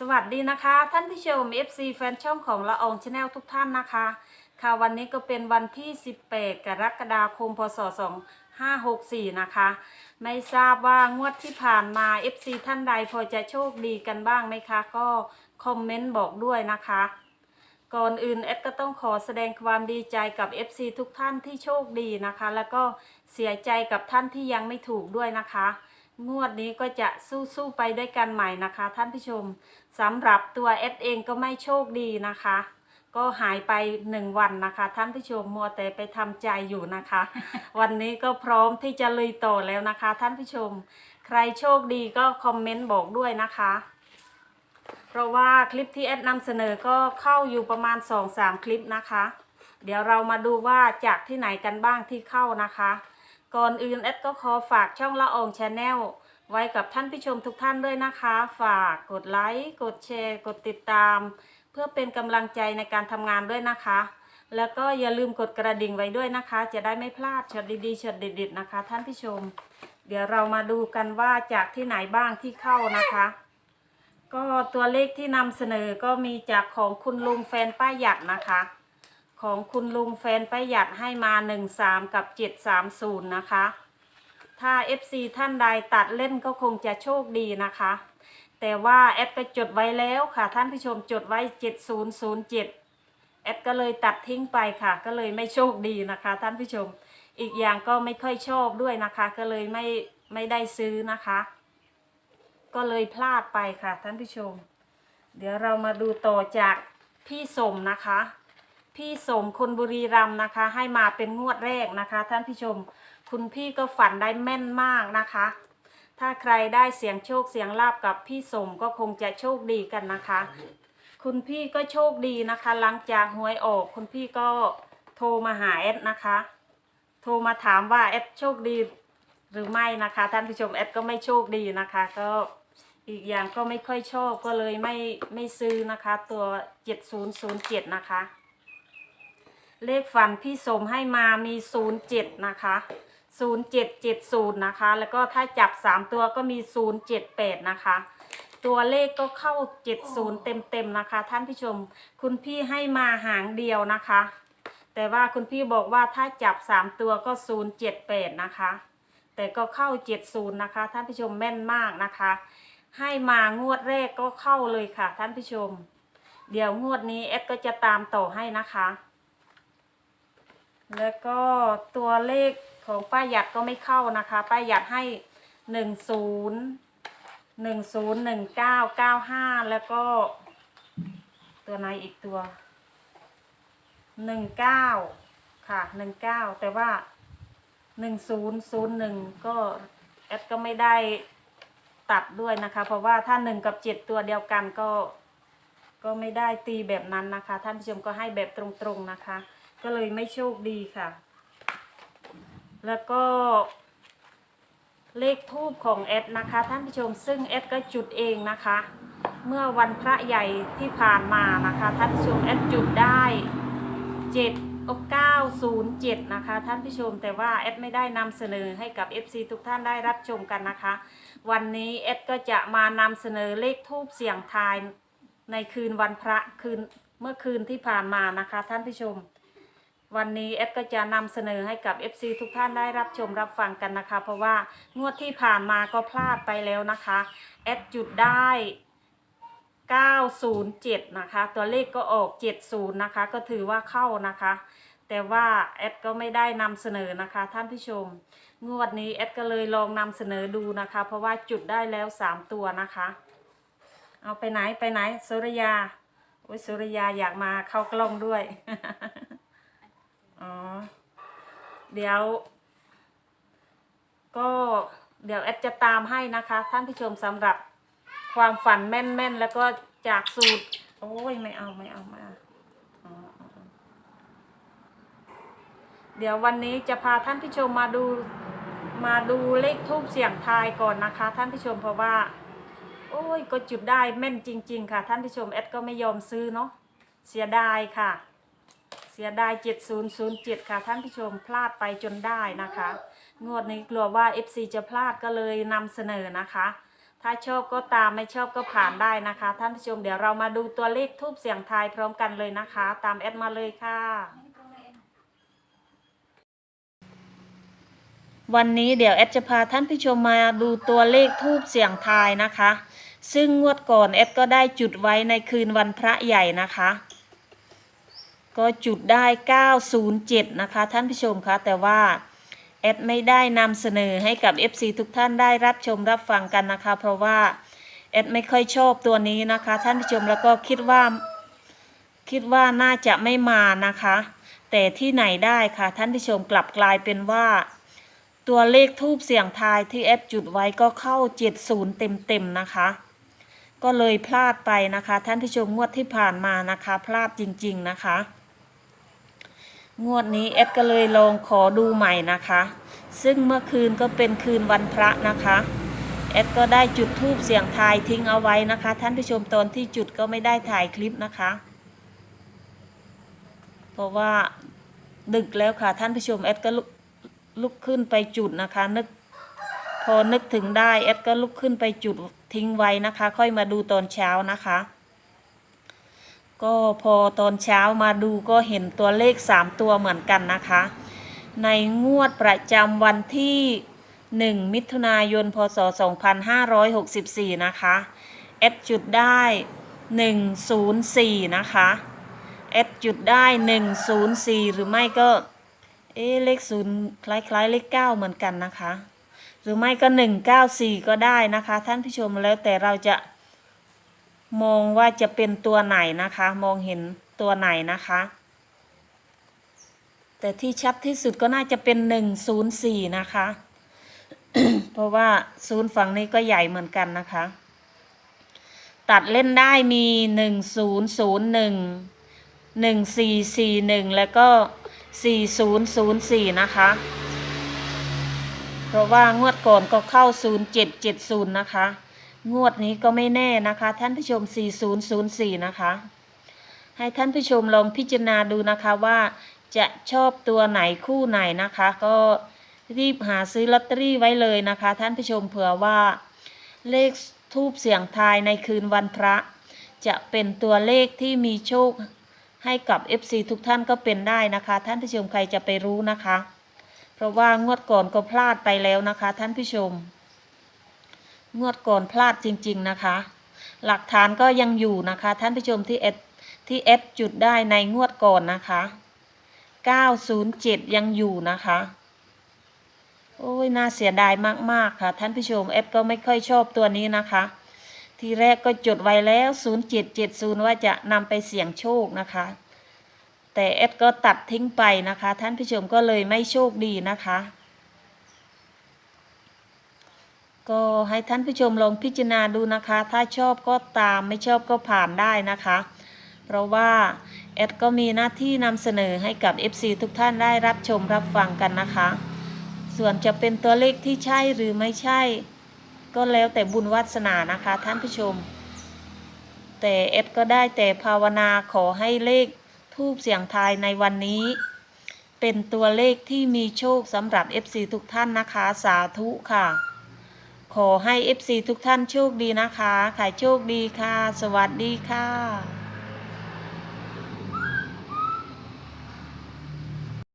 สวัสดีนะคะ ท่านผู้ชม FC แฟนช่องของละอองชาแนลทุกท่านนะคะ ค่ะวันนี้ก็เป็นวันที่ 18 กรกฎาคม พศ 2564 นะคะ ไม่ทราบว่างวดที่ผ่านมา FC ท่านใดพอจะโชคดีกันบ้างไหมคะ ก็คอมเมนต์บอกด้วยนะคะ ก่อนอื่นเอดก็ต้องขอแสดงความดีใจกับ FC ทุกท่านที่โชคดีนะคะ แล้วก็เสียใจกับท่านที่ยังไม่ถูกด้วยนะคะ งวดนี้ก็จะสู้ๆไปด้วยกันใหม่นะคะ ท่านผู้ชมสำหรับตัวเอดเองก็ไม่โชคดีนะคะ ก็หายไปหนึ่งวันนะคะ ท่านผู้ชมมัวแต่ไปทำใจอยู่นะคะ วันนี้ก็พร้อมที่จะลุยต่อแล้วนะคะ ท่านผู้ชม ใครโชคดีก็คอมเมนต์บอกด้วยนะคะ เพราะว่าคลิปที่แอดนำเสนอก็เข้าอยู่ประมาณ 2-3 คลิปนะคะ เดี๋ยวเรามาดูว่าจากที่ไหนกันบ้างที่เข้านะคะ ก่อนอื่นแอดก็ขอฝากช่องละอองชาแนลไว้กับท่านผู้ชมทุกท่านด้วยนะคะ ฝากกดไลค์ กดแชร์ กดติดตาม เพื่อเป็นกำลังใจในการทำงานด้วยนะคะ แล้วก็อย่าลืมกดกระดิ่งไว้ด้วยนะคะ จะได้ไม่พลาดช็อตดีๆช็อตเด็ดๆนะคะ ท่านผู้ชม เดี๋ยวเรามาดูกันว่าจากที่ไหนบ้างที่เข้านะคะ ก็ตัวเลขที่นำเสนอก็มีจากของคุณลุงแฟนป้าหยัดนะคะ ของคุณลุงแฟนป้าหยัดให้มา 13 กับ 730 นะคะ ถ้า FC ท่านใดตัดเล่นก็คงจะโชคดีนะคะ แต่ว่าแอดก็จดไว้แล้วค่ะ ท่านผู้ชมจดไว้ 7007 แอดก็เลยตัดทิ้งไปค่ะ ก็เลยไม่โชคดีนะคะ ท่านผู้ชม อีกอย่างก็ไม่ค่อยชอบด้วยนะคะ ก็เลยไม่ไม่ได้ซื้อนะคะ ก็เลยพลาดไปค่ะท่านผู้ชม เดี๋ยวเรามาดูต่อจากพี่สมนะคะ พี่สมคนบุรีรัมย์นะคะ ให้มาเป็นงวดแรกนะคะ ท่านผู้ชม คุณพี่ก็ฝันได้แม่นมากนะคะ ถ้าใครได้เสียงโชคเสียงลาบกับพี่สมก็คงจะโชคดีกันนะคะ คุณพี่ก็โชคดีนะคะ หลังจากหวยออก คุณพี่ก็โทรมาหาแอดนะคะ โทรมาถามว่าแอดโชคดีหรือไม่นะคะ ท่านผู้ชมแอดก็ไม่โชคดีนะคะ ก็อีกอย่างก็ไม่ค่อยชอบก็เลยไม่ไม่ซื้อนะคะ ตัว 7007 นะคะ เลขฝันพี่สมให้มามี 07 นะคะ 0770 นะคะ แล้วก็ถ้าจับ 3 ตัวก็มี 078 นะคะ ตัวเลขก็เข้า 70 เต็มๆนะคะ ท่านผู้ชม คุณพี่ให้มาหางเดียวนะคะ แต่ว่าคุณพี่บอกว่าถ้าจับ 3 ตัวก็ 078 นะคะ แต่ก็เข้า 70 นะคะ ท่านผู้ชมแม่นมากนะคะ ให้มางวดแรกก็เข้าเลยค่ะ ท่านผู้ชม เดี๋ยวงวดนี้เอดก็จะตามต่อให้นะคะ แล้วก็ตัวเลขของป้าหยัดก็ไม่เข้านะคะ ป้าหยัดให้หนึ่งศูนย์หนึ่งศูนย์หนึ่งเก้าเก้าห้าแล้วก็ ตัวไหนอีกตัวหนึ่งเก้าค่ะหนึ่งเก้าแต่ว่าหนึ่งศูนย์ศูนย์หนึ่งก็แอดก็ไม่ได้ตัดด้วยนะคะ เพราะว่าถ้าหนึ่งกับเจ็ดตัวเดียวกันก็ ก็ไม่ได้ตีแบบนั้นนะคะ ท่านผู้ชมก็ให้แบบตรงๆนะคะ ก็เลยไม่โชคดีค่ะ แล้วก็เลขทูบของแอดนะคะ ท่านผู้ชมซึ่งแอดก็จุดเองนะคะ เมื่อวันพระใหญ่ที่ผ่านมานะคะ ท่านผู้ชมแอดจุดได้เจ็ดเก้าศูนย์เจ็ดนะคะ ท่านผู้ชมแต่ว่าแอดไม่ได้นำเสนอให้กับ FC ทุกท่านได้รับชมกันนะคะ วันนี้แอดก็จะมานำเสนอเลขทูบเสียงทายในคืนวันพระคืนเมื่อคืนที่ผ่านมานะคะ ท่านผู้ชม วันนี้แอดก็จะนำเสนอให้กับ FC ทุกท่านได้รับชมรับฟังกันนะคะ เพราะว่างวดที่ผ่านมาก็พลาดไปแล้วนะคะแอดจุดได้ 907 นะคะ ตัวเลขก็ออก 70 นะคะ ก็ถือว่าเข้านะคะ แต่ว่าแอดก็ไม่ได้นำเสนอนะคะ ท่านผู้ชม งวดนี้แอดก็เลยลองนำเสนอดูนะคะ เพราะว่าจุดได้แล้ว 3 ตัวนะคะ เอาไปไหนไปไหนสุริยาโอ้ยสุริยาอยากมาเข้ากล้องด้วย อ๋อ เดี๋ยว ก็เดี๋ยวแอดจะตามให้นะคะ ท่านผู้ชมสำหรับความฝันแม่นๆ แล้วก็จากสูตร โอ้ยไม่เอาไม่เอาไม่เอาเดี๋ยววันนี้จะพาท่านผู้ชมมาดูมาดูเลขทูบเสียงทายก่อนนะคะ ท่านผู้ชมเพราะว่า โอ้ยก็จุดได้แม่นจริง ๆ ค่ะ ท่านผู้ชมแอดก็ไม่ยอมซื้อเนาะเสียดายค่ะ เสียดาย 7007 ค่ะท่านผู้ชมพลาดไปจนได้นะคะ งวดนี้กลัวว่า FC จะพลาดก็เลยนำเสนอนะคะถ้าถ้าชอบก็ตามไม่ชอบก็ผ่านได้นะคะ ท่านผู้ชมเดี๋ยวเรามาดูตัวเลขทูบเสียงทายพร้อมกันเลยนะคะ ตามแอดมาเลยค่ะ วันนี้เดี๋ยวแอดจะพาท่านผู้ชมมาดูตัวเลขทูบเสียงทายนะคะ ซึ่งงวดก่อนแอดก็ได้จุดไว้ในคืนวันพระใหญ่นะคะ ก็จุดได้ 907 นะคะ ท่านผู้ชมคะแต่ว่าแอดไม่ได้นำเสนอให้กับ FC ทุกท่านได้รับชมรับฟังกันนะคะ เพราะว่าแอดไม่ค่อยชอบตัวนี้นะคะ ท่านผู้ชมแล้วก็คิดว่า คิดว่าน่าจะไม่มานะคะ แต่ที่ไหนได้ค่ะ ท่านผู้ชมกลับกลายเป็นว่า ตัวเลขทูบเสียงทายที่แอดจุดไว้ก็เข้า 70 เต็มๆนะคะก็เลยพลาดไปนะคะ ท่านผู้ชมงวดที่ผ่านมานะคะ พลาดจริง ๆ นะคะ งวดนี้แอดก็เลยลองขอดูใหม่นะคะ ซึ่งเมื่อคืนก็เป็นคืนวันพระนะคะแอดก็ได้จุดทูบเสียงทายทิ้งเอาไว้นะคะ ท่านผู้ชมตอนที่จุดก็ไม่ได้ถ่ายคลิปนะคะ เพราะว่าดึกแล้วค่ะท่านผู้ชมแอดก็ลุกลุกขึ้นไปจุดนะคะ นึกพอนึกถึงได้แอดก็ลุกขึ้นไปจุดทิ้งไว้นะคะ ค่อยมาดูตอนเช้านะคะ ก็พอตอนเช้ามาดูก็เห็นตัวเลข 3 ตัวเหมือนกันนะคะ ในงวดประจำวันที่ 1 มิถุนายน พศ 2564 นะคะแอดจุดได้ 104 นะคะแอดจุดได้ 104 หรือไม่ก็ เอ๊เลขศูนย์คล้ายๆ เลข 9 เหมือนกันนะคะ หรือไม่ก็ 194 ก็ได้นะคะ ท่านผู้ชมแล้วแต่เราจะ มองว่าจะเป็นตัวไหนนะคะ มองเห็นตัวไหนนะคะ แต่ที่ชัดที่สุดก็น่าจะเป็นหนึ่งศูนย์สี่นะคะ เพราะว่าศูนย์ฝั่งนี้ก็ใหญ่เหมือนกันนะคะ ตัดเล่นได้มีหนึ่งศูนย์ศูนย์หนึ่งหนึ่งสี่สี่หนึ่งแล้วก็สี่ศูนย์ศูนย์สี่นะคะ เพราะว่างวดก่อนก็เข้าศูนย์เจ็ดเจ็ดศูนย์นะคะ งวดนี้ก็ไม่แน่นะคะ ท่านผู้ชม 4004 นะคะ ให้ท่านผู้ชมลองพิจารณาดูนะคะว่าจะชอบตัวไหนคู่ไหนนะคะ ก็รีบหาซื้อลอตเตอรี่ไว้เลยนะคะ ท่านผู้ชมเผื่อว่า เลขทูบเสียงทายในคืนวันพระ จะเป็นตัวเลขที่มีโชคให้กับ FC ทุกท่านก็เป็นได้นะคะ ท่านผู้ชมใครจะไปรู้นะคะ เพราะว่างวดก่อนก็พลาดไปแล้วนะคะ ท่านผู้ชม งวดก่อนพลาดจริง ๆ นะคะ หลักฐานก็ยังอยู่นะคะ ท่านผู้ชมที่เอที่เอฟจุดได้ในงวดก่อนนะคะ 907 ยังอยู่นะคะ โอ้ยน่าเสียดายมากๆค่ะ ท่านผู้ชมเอฟก็ไม่ค่อยชอบตัวนี้นะคะ ทีแรกก็จดไว้แล้ว 0770 ว่าจะนำไปเสี่ยงโชคนะคะ แต่เอฟก็ตัดทิ้งไปนะคะ ท่านผู้ชมก็เลยไม่โชคดีนะคะ ก็ให้ท่านผู้ชมลองพิจารณาดูนะคะ ถ้าชอบก็ตามไม่ชอบก็ผ่านได้นะคะ เพราะว่าแอดก็มีหน้าที่นำเสนอให้กับ FC ทุกท่านได้รับชมรับฟังกันนะคะ ส่วนจะเป็นตัวเลขที่ใช่หรือไม่ใช่ ก็แล้วแต่บุญวาสนานะคะท่านผู้ชม แต่เอดก็ได้แต่ภาวนาขอให้เลขทูบเสียงทายในวันนี้ เป็นตัวเลขที่มีโชคสำหรับ FC ทุกท่านนะคะ สาธุค่ะ ขอให้ FC ทุกท่านโชคดีนะคะ ขายโชคดีค่ะ สวัสดีค่ะ